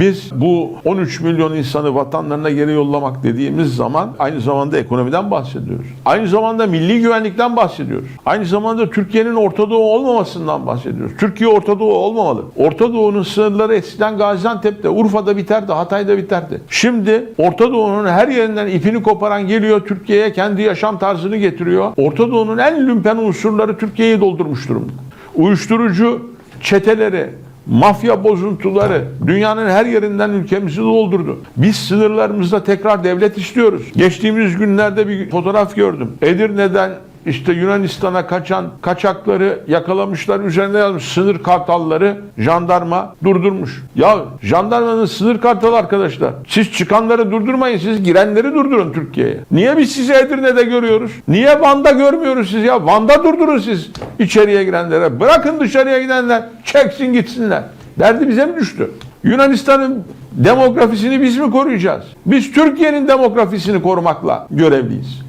Biz bu 13 milyon insanı vatanlarına geri yollamak dediğimiz zaman aynı zamanda ekonomiden bahsediyoruz. Aynı zamanda milli güvenlikten bahsediyoruz. Aynı zamanda Türkiye'nin Orta Doğu olmamasından bahsediyoruz. Türkiye Orta Doğu olmamalı. Orta Doğu'nun sınırları eskiden Gaziantep'te, Urfa'da biterdi, Hatay'da biterdi. Şimdi Orta Doğu'nun her yerinden ipini koparan geliyor Türkiye'ye kendi yaşam tarzını getiriyor. Orta Doğu'nun en lümpen unsurları Türkiye'yi doldurmuş durumda. Uyuşturucu çeteleri, mafya bozuntuları dünyanın her yerinden ülkemizi doldurdu. Biz sınırlarımızda tekrar devlet istiyoruz. Geçtiğimiz günlerde bir fotoğraf gördüm. Edirne'den işte Yunanistan'a kaçan kaçakları yakalamışlar. Üzerine yazmış sınır kartalları jandarma durdurmuş. Ya jandarmanın sınır kartalı arkadaşlar. Siz çıkanları durdurmayın. Siz girenleri durdurun Türkiye'ye. Niye biz sizi Edirne'de görüyoruz? Niye Van'da görmüyoruz siz ya? Van'da durdurun siz içeriye girenlere. Bırakın dışarıya gidenler. Çeksin gitsinler. Derdi bize mi düştü? Yunanistan'ın demografisini biz mi koruyacağız? Biz Türkiye'nin demografisini korumakla görevliyiz.